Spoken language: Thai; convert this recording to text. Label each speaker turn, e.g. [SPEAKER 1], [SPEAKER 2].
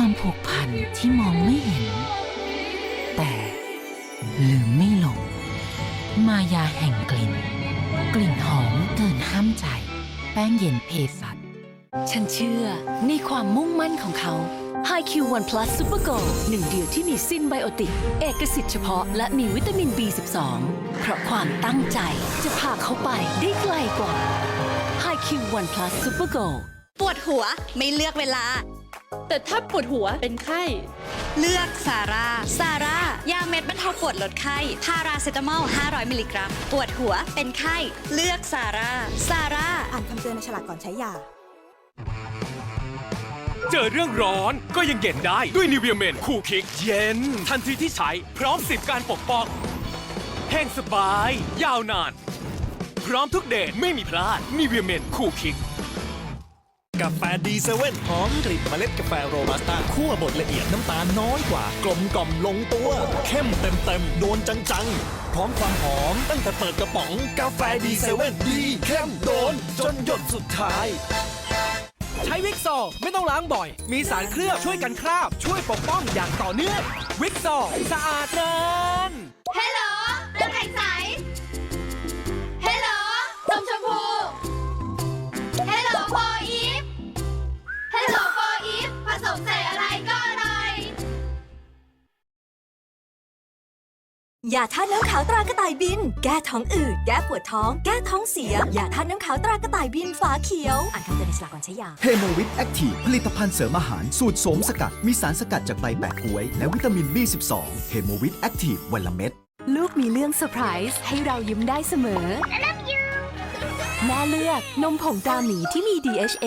[SPEAKER 1] ความผูกพันที่มองไม่เห็น แต่ลืมไม่ลง มายาแห่งกลิ่น กลิ่นหอมเกินห้ามใจ แป้งเย็นเพสัต
[SPEAKER 2] ฉันเชื่อในความมุ่งมั่นของเขา HiQ One Plus Super Go หนึ่งเดียวที่มีซินไบโอติก เอกสิทธิ์เฉพาะและมีวิตามิน B12 เพราะความตั้งใจจะพาเขาไปได้ไกลกว่า HiQ One Plus Super Go
[SPEAKER 3] ปวดหัวไม่เลือกเวลา
[SPEAKER 4] แต่ถ้าปวดหัวเป็นไข้
[SPEAKER 3] เลือกซาร่าซาร่ายาเม็ดบรรเทาปวดลดไข้พาราเซตามอล 500 มิลลิกรัม ปวดหัวเป็นไข้ เลือกซาร่าซาร่า
[SPEAKER 5] อ่านคำเตือนในฉลากก่อนใช้ยา
[SPEAKER 6] เจอเรื่องร้อนก็ยังเย็นได้ด้วยนิเวียเมนคูลคิกเย็น ทันทีที่ใช้พร้อมสิบการปกป้องแห้งสบาย ยาวนาน พร้อมทุกเดทไม่มีพลาดนิเวียเมนคูลคิก
[SPEAKER 7] กาแฟดีเซเว่นหอมกลิ่นเมล็ดกาแฟโรบัสต้าคั่วบดละเอียดน้ำตาลน้อยกว่า กลมกล่อมลงตัว เข้มเต็มเต็มๆโดนจังๆ พร้อมความหอมตั้งแต่เปิดกระป๋อง กาแฟดีเซเว่นดีเข้มโดน จนหยดสุดท้าย
[SPEAKER 8] ใช้วิกซอไม่ต้องล้างบ่อย มีสารเคลือบช่วยกันคราบ ช่วยปกป้องอย่างต่อเนื่องวิกซอสะอาดนาน
[SPEAKER 9] ฮัลโหลน้ำ
[SPEAKER 5] ยาธาตุน้ำขาวตรากระต่ายบิน แก้ท้องอืด แก้ปวดท้อง แก้ท้องเสีย ยาธาตุน้ำขาวตรากระต่ายบินฝาเขียว อ่านคำเตือนในฉลากก่อนใช้ยา
[SPEAKER 10] เฮโมวิตแอคทีฟผลิตภัณฑ์เสริมอาหารสูตรโสมสกัด มีสารสกัดจากใบแปะกล้วย และวิตามิน B12 เฮโมวิตแอคทีฟวันละเม็ด
[SPEAKER 2] ลูกมีเรื่องเซอร์ไพรส์ให้เรายิ้มได้เสมอแม่เลือกนมผงตราหมีที่มี DHA